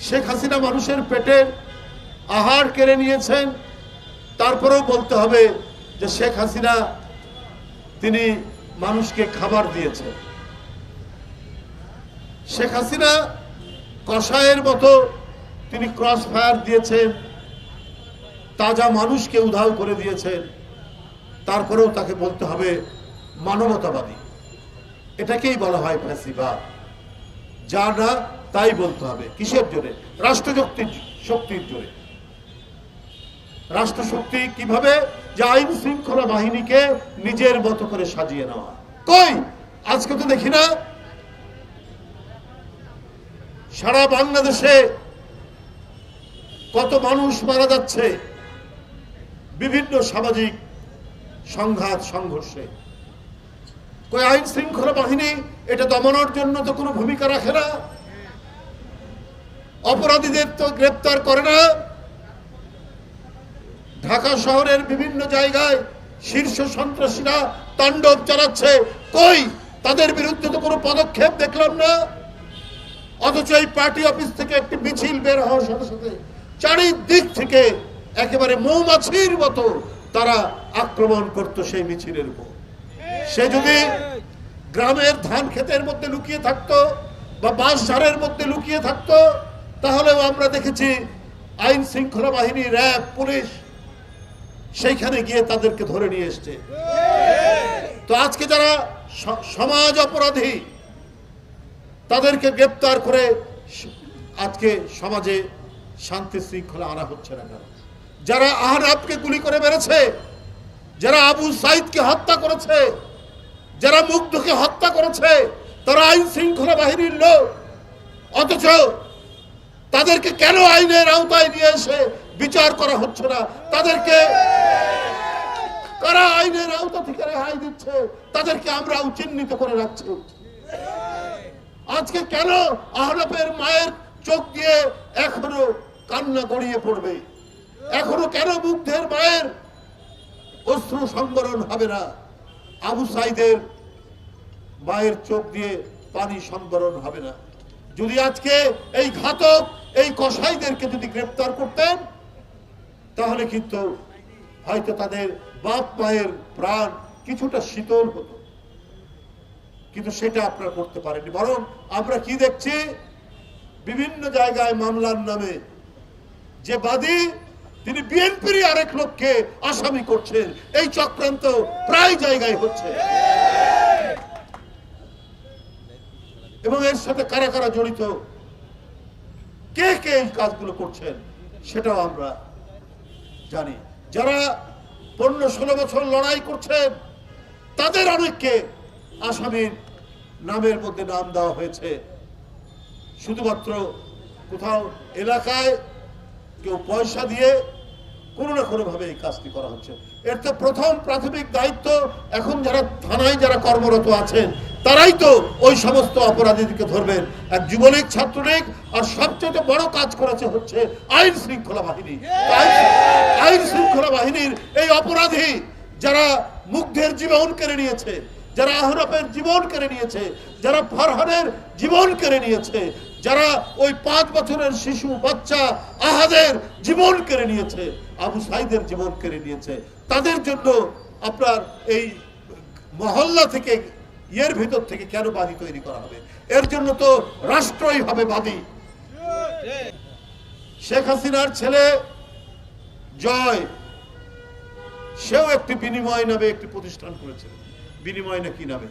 শেখ হাসিনা মানুষের পেটের আহার কেড়ে নিয়েছেন। তারপরেও বলতে হবে যে শেখ হাসিনা তিনি মানুষকে খাবার দিয়েছেন। শেখ হাসিনা কষায়ের মতো তিনি ক্রস ফায়ার দিয়েছেন, তাজা মানুষকে উধাও করে দিয়েছেন। তারপরেও তাকে বলতে হবে মানবতাবাদী। এটাকেই বলা হয় ফ্যাসিবাদ। যা না তাই বলতে হবে। কিসের জোরে? রাষ্ট্রশক্তির শক্তির জোরে। রাষ্ট্রশক্তি কীভাবে? যে আইন শৃঙ্খলা বাহিনীকে নিজের মতো করে সাজিয়ে নেওয়া। কই? আজকে তো দেখি না। সারা বাংলাদেশে কত মানুষ মারা যাচ্ছে। বিভিন্ন সামাজিক সংঘাত, সংঘর্ষে। কই আইন শৃঙ্খলা বাহিনী এটা দমনের জন্য তো কোনো ভূমিকা রাখে না? অপরাধীদের তো গ্রেপ্তার করে না। ঢাকা শহরের বিভিন্ন জায়গায় শীর্ষ সন্ত্রাসীরা তাণ্ডব চালাচ্ছে। কই? তাদের বিরুদ্ধে তো কোনো পদক্ষেপ দেখলাম না। অথচ এই পার্টি অফিস থেকে একটি মিছিল বের হওয়ার সাথে সাথে চারিদিক থেকে একেবারে মৌমাছির মতো তারা আক্রমণ করত সেই মিছিলের উপর। সে যদি গ্রামের ধান ক্ষেতের মধ্যে লুকিয়ে থাকতো বা বাঁশ ঝাড়ের মধ্যে লুকিয়ে থাকতো তাহলেও আমরা দেখেছি আইন শৃঙ্খলা বাহিনী, র্যাব, পুলিশ সেইখানে গিয়ে তাদেরকে ধরে নিয়ে এসছে। তো আজকে যারা সমাজ অপরাধী, তাদেরকে গ্রেপ্তার করে আজকে সমাজে শান্তি শৃঙ্খলা আনা হচ্ছে না কেন? যারা আহরাবকে গুলি করে মেরেছে, যারা আবু সাইদকে হত্যা করেছে, যারা মুগ্ধকে হত্যা করেছে, তারা আইন শৃঙ্খলা বাহিনীর লোক। অথচ তাদেরকে কেন আইনের আওতায় নিয়ে এসে বিচার করা হচ্ছে না? তাদেরকে কারা আইনের আওতা থেকে রেহাই দিচ্ছে? তাদেরকে আমরা চিহ্নিত করে রাখছি। আজকে কেন আহরাফের মায়ের চোখ দিয়ে এখনও কান্না গড়িয়ে পড়বে? এখনও কেন মুগ্ধের মায়ের অশ্রু সংবরণ হবে না? আবু সাইদের মায়ের চোখ দিয়ে পানি সংবরণ হবে না? যদি আজকে এই ঘাতক, এই কসাইদেরকে যদি গ্রেপ্তার করতেন, তাহলে কিন্তু হয়তো তাদের বাপ মায়ের প্রাণ কিছুটা শীতল হতো। কিন্তু সেটা আপনারা করতে পারেননি। বরং আমরা কি দেখছি? বিভিন্ন জায়গায় মামলার নামে যে বাদী, তিনি বিএনপির আরেক লোককে আসামি করছেন। এই চক্রান্ত প্রায় জায়গায় হচ্ছে। এবং এর সাথে কারা কারা জড়িত? কে কে এই কাজগুলো করছেন? সেটাও আমরা জানি। যারা পনেরো ষোলো বছর লড়াই করছেন, তাদের অনেককে আসামির নামের মধ্যে নাম দেওয়া হয়েছে। শুধুমাত্র কোথাও এলাকায় কেউ পয়সা দিয়ে কোনো না কোনো ভাবে এই কাজটি করা হচ্ছে। এর তো প্রথম প্রাথমিক দায়িত্ব এখন যারা থানায় যারা কর্মরত আছেন তারাই তো ওই সমস্ত অপরাধীদেরকে ধরবেন। এক যুবলীগ, ছাত্রলীগ, আর সবচেয়ে বড় কাজ করেছে হচ্ছে আইন শৃঙ্খলা বাহিনী। আইন- শৃঙ্খলা বাহিনীর এই অপরাধী যারা মুগ্ধের জীবন কেড়ে নিয়েছে, যারা আহরফের জীবন কেড়ে নিয়েছে, যারা ফরহানের জীবন কেড়ে নিয়েছে, যারা ওই পাঁচ বছরের শিশু, বাচ্চা, আহাদের জীবন কেড়ে নিয়েছে, আবু সাইদের জীবন কেড়ে নিয়েছে। তাদের জন্য আপনার এই মহল্লা থেকে ইয়ের ভিতর থেকে কেন বাদী তৈরি করা হবে? এর জন্য তো রাষ্ট্রই হবে বাদী শেখ হাসিনার ছেলে জয়, সেও একটি বিনিময় নামে একটি প্রতিষ্ঠান করেছে। বিনিময় না কি নামে?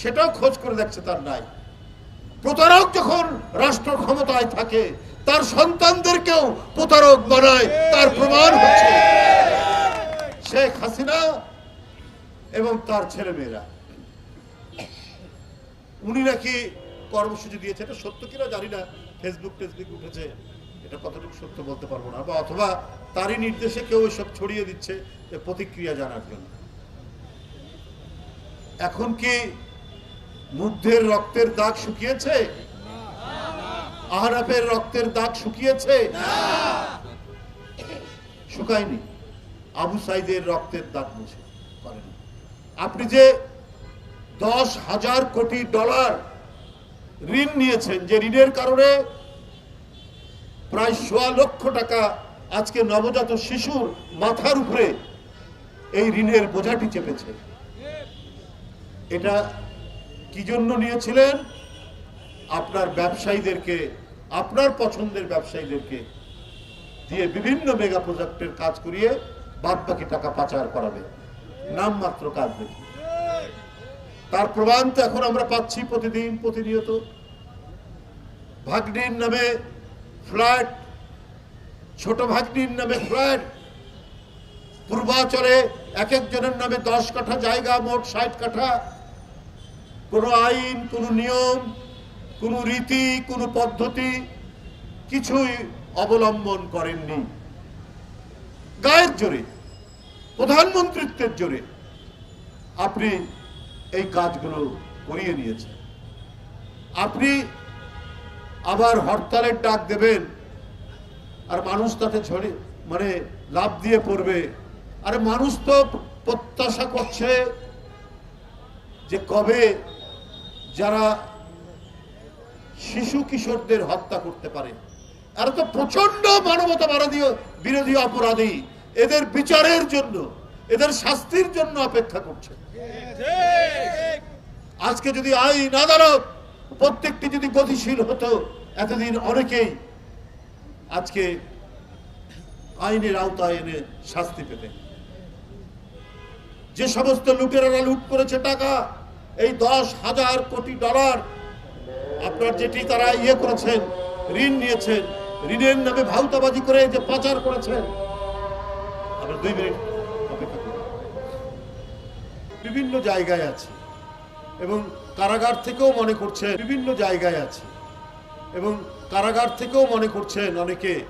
সেটাও খোঁজ করে দেখছে তার নাই। প্রতারক যখন রাষ্ট্র ক্ষমতায় থাকে, তার সন্তানদেরকেও প্রতারক বানায়, তার প্রমাণ হচ্ছে। শেখ হাসিনা এবং তার ছেলে মেয়েরা উনি নাকি কর্মসূচি দিয়েছে, এটা সত্য কিনা জানি না। ফেসবুক টেসবুক উঠেছে, এটা কতটুকু সত্য বলতে পারব না। বা অথবা তারই নির্দেশে কেউ এসব ছড়িয়ে দিচ্ছে প্রতিক্রিয়া জানার জন্য। এখন কি মুগ্ধের রক্তের দাগ শুকিয়েছে? আহরাফের রক্তের দাগ শুকিয়েছে? শুকায়নি। আবু সাইদের রক্তের দাগ মুছে করেনি। আপনি যে দশ হাজার কোটি ডলার ঋণ নিয়েছেন, যে ঋণের কারণে প্রায় সোয়া লক্ষ টাকা আজকে নবজাত শিশুর মাথার উপরে এই ঋণের বোঝাটি চেপেছে। এটা কি জন্য নিয়েছিলেন? আপনার ব্যবসায়ীদেরকে, আপনার পছন্দের ব্যবসায়ীদেরকে দিয়ে বিভিন্ন মেগা প্রজেক্টের কাজ করিয়ে বাদ বাকি টাকা পাচার করাবে। নামমাত্র কাজ দেখি। তার প্রমাণ তো এখন আমরা পাচ্ছি প্রতিদিন, প্রতিনিয়ত। ভাগ্নির নামে ফ্ল্যাট, ছোট ভাগ্নির নামে ফ্ল্যাট, পূর্বাচলে এক একজনের নামে দশ কাঠা জায়গা, মোট ষাট কাঠা। কোনো আইন, কোনো নিয়ম, কোনো রীতি, কোনো পদ্ধতি কিছুই অবলম্বন করেননি। গায়ের জোরে, প্রধানমন্ত্রিত্বের জোরে। আপনি এই কাজগুলো করিয়ে নিয়েছেন আপনি আবার হরতালের ডাক দেবেন, আর মানুষ তাতে ঝরে মানে লাভ দিয়ে পড়বে। আরে মানুষ তো প্রত্যাশা করছে যে কবে যারা শিশু কিশোরদের হত্যা করতে পারে, এরা তো প্রচণ্ড মানবতা বিরোধী অপরাধী, এদের বিচারের জন্য এদের শাস্তির জন্য অপেক্ষা করছে। আজকে যদি আইন, আদালত প্রত্যেকটি যদি গতিশীল হতো, এতদিন অনেকেই আজকে আইনের আওতায় এনে শাস্তি পেতেন। যে সমস্ত লুটেরারা লুট করেছে টাকা, এই দশ হাজার কোটি ডলার, আপনার যেটি তারা ইয়ে করেছেন, ঋণ নিয়েছেন, ঋণের নামে ভাউতাবাজি করে যে পাচার করেছেন। আমরা দুই মিনিট। বিভিন্ন জায়গায় আছে। এবং কারাগার থেকেও মনে করছেন বিভিন্ন জায়গায় আছে। এবং কারাগার থেকেও মনে করছেন অনেকে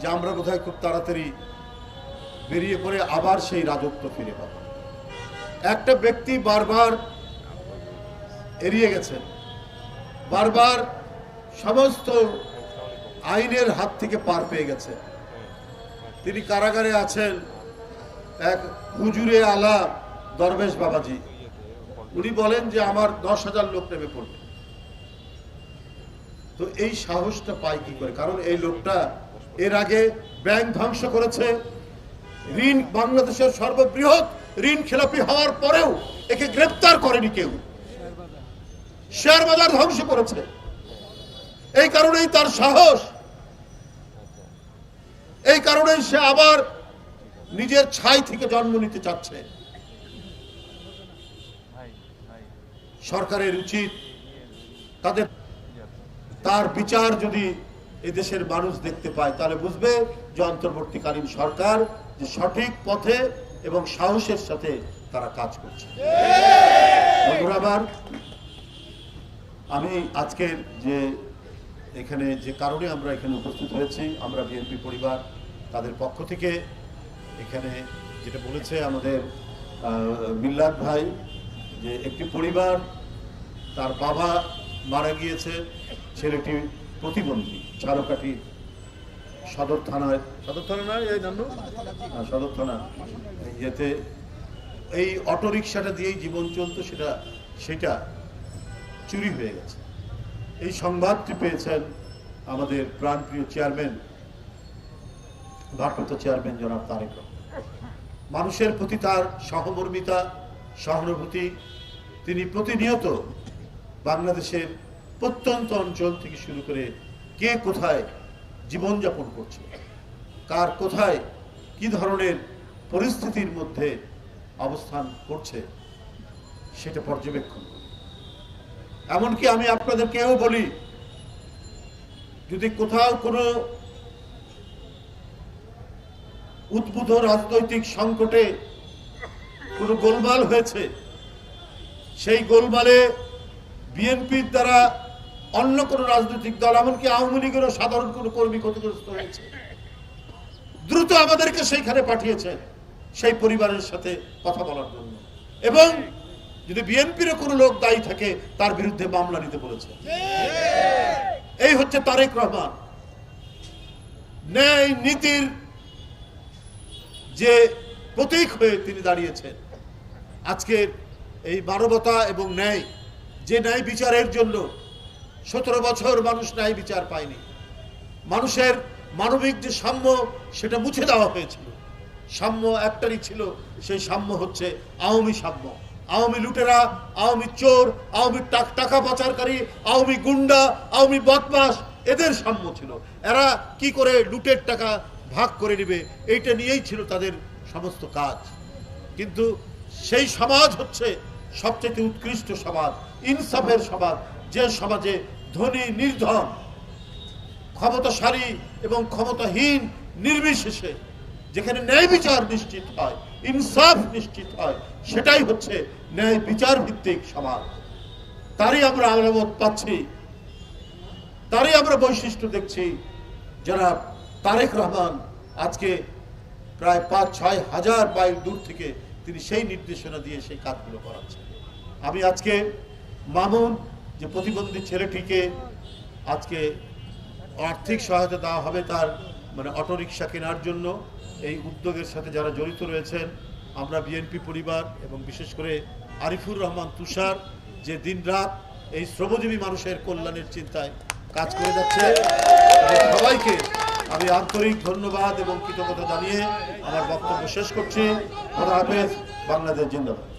যে আমরা বোধহয় খুব তাড়াতাড়ি বেরিয়ে পড়ে আবার সেই রাজত্ব ফিরে পাবো। একটা ব্যক্তি বারবার এড়িয়ে গেছেন। বারবার সমস্ত আইনের হাত থেকে পার পেয়ে গেছে তিনি কারাগারে আছেন, এক হুজুরে আলা দরবেশ বাবাজি, উনি বলেন যে আমার দশ হাজার লোক নেমে পড়বে। তো এই সাহসটা পায় কি করে? কারণ এই লোকটা এর আগে ব্যাংক ধ্বংস করেছে, ঋণ বাংলাদেশের সর্ববৃহৎ ঋণ খেলাপি হওয়ার পরেও একে গ্রেপ্তার করেনি কেউ। শেয়ার বাজার ধ্বংস করেছে। এই কারণেই তার সাহস। এই কারণেই সে আবার নিজের ছাই থেকে জন্ম নিতে চাচ্ছে। সরকারের উচিত তাদের তার বিচার যদি এদেশের মানুষ দেখতে পায় তাহলে বুঝবে যে অন্তর্বর্তীকালীন সরকার যে সঠিক পথে এবং সাহসের সাথে তারা কাজ করছে। আমার আমি আজকের যে এখানে যে কারণে আমরা এখানে উপস্থিত হয়েছি আমরা বিএনপি পরিবার তাদের পক্ষ থেকে এখানে যেটা বলেছে আমাদের আহ, মিল্লাত ভাই যে একটি পরিবার তার বাবা মারা গিয়েছে ছেলেটি প্রতিবন্ধী ঝাড়কাঠি সদর থানায়। সদর থানা নয় এই নান্নু হ্যাঁ, সদর থানা। ইয়েতে এই অটো রিক্সাটা দিয়েই জীবন চলতো সেটা সেটা চুরি হয়ে গেছে। এই সংবাদটি পেয়েছেন আমাদের প্রাণপ্রিয় চেয়ারম্যান ভারপ্রাপ্ত চেয়ারম্যান জনাব তারেক মানুষের প্রতি তার সহমর্মিতা সহানুভূতি, তিনি প্রতিনিয়ত বাংলাদেশের প্রত্যন্ত অঞ্চল থেকে শুরু করে কে কোথায় জীবনযাপন করছে, কার কোথায় কি ধরনের পরিস্থিতির মধ্যে অবস্থান করছে, সেটা পর্যবেক্ষণ। এমনকি আমি আপনাদেরকেও বলি, যদি কোথাও কোনো উদ্ভূত রাজনৈতিক সংকটে কোনো গোলমাল হয়েছে? সেই গোলমালে বিএনপির দ্বারা অন্য কোনো রাজনৈতিক দল, এমনকি আওয়ামী লীগেরও সাধারণ কোনো কর্মী ক্ষতিগ্রস্ত হয়েছে? দ্রুত আমাদেরকে সেইখানে পাঠিয়েছে সেই পরিবারের সাথে কথা বলার জন্য। এবং যদি বিএনপিরও কোনো লোক দায়ী থাকে, তার বিরুদ্ধে মামলা নিতে বলেছে। এই হচ্ছে তারেক রহমান। ন্যায় নীতির যে প্রতীক হয়ে তিনি দাঁড়িয়েছেন আজকের এই মানবতা এবং ন্যায়, যে ন্যায় বিচারের জন্য সতেরো বছর মানুষ ন্যায় বিচার পায়নি। মানুষের মানবিক যে সাম্য, সেটা মুছে দেওয়া হয়েছিল। সাম্য একটারই ছিল, সেই সাম্য হচ্ছে আওয়ামী সাম্য। আওয়ামী লুটেরা, আওয়ামী চোর, আওয়ামী টাক- পাচারকারী, আওয়ামী গুন্ডা, আওয়ামী বদমাস এদের সাম্য ছিল। এরা কি করে লুটের টাকা ভাগ করে নেবে, এইটা নিয়েই ছিল তাদের সমস্ত কাজ। কিন্তু সেই সমাজ হচ্ছে সবচেয়ে উৎকৃষ্ট সমাজ, ইনসাফের সমাজ, যে সমাজে ধনী, নির্ধন, ক্ষমতাশালী এবং ক্ষমতাহীন, নির্বিশেষে, যেখানে ন্যায় বিচার নিশ্চিত হয়, ইনসাফ নিশ্চিত হয়, সেটাই হচ্ছে ন্যায় বিচার ভিত্তিক সমাজ। তারই আমরা আলামত পাচ্ছি। তারই আমরা বৈশিষ্ট্য দেখছি। যারা তারেক রহমান আজকে প্রায় পাঁচ ছয় হাজার মাইল দূর থেকে তিনি সেই নির্দেশনা দিয়ে সেই কাজগুলো করাচ্ছেন। আমি আজকে মামুন, যে প্রতিবন্ধী ছেলেটিকে আজকে আর্থিক সহায়তা দেওয়া হবে তার মানে অটোরিকশা কেনার জন্য, এই উদ্যোগের সাথে যারা জড়িত রয়েছেন, আমরা বিএনপি পরিবার এবং বিশেষ করে আরিফুর রহমান তুষার, যে দিনরাত এই শ্রমজীবী মানুষের কল্যাণের চিন্তায় কাজ করে যাচ্ছে সবাইকে আমি আন্তরিক ধন্যবাদ এবং কৃতজ্ঞতা জানিয়ে আমার বক্তব্য শেষ করছি। বাংলাদেশ জিন্দাবাদ।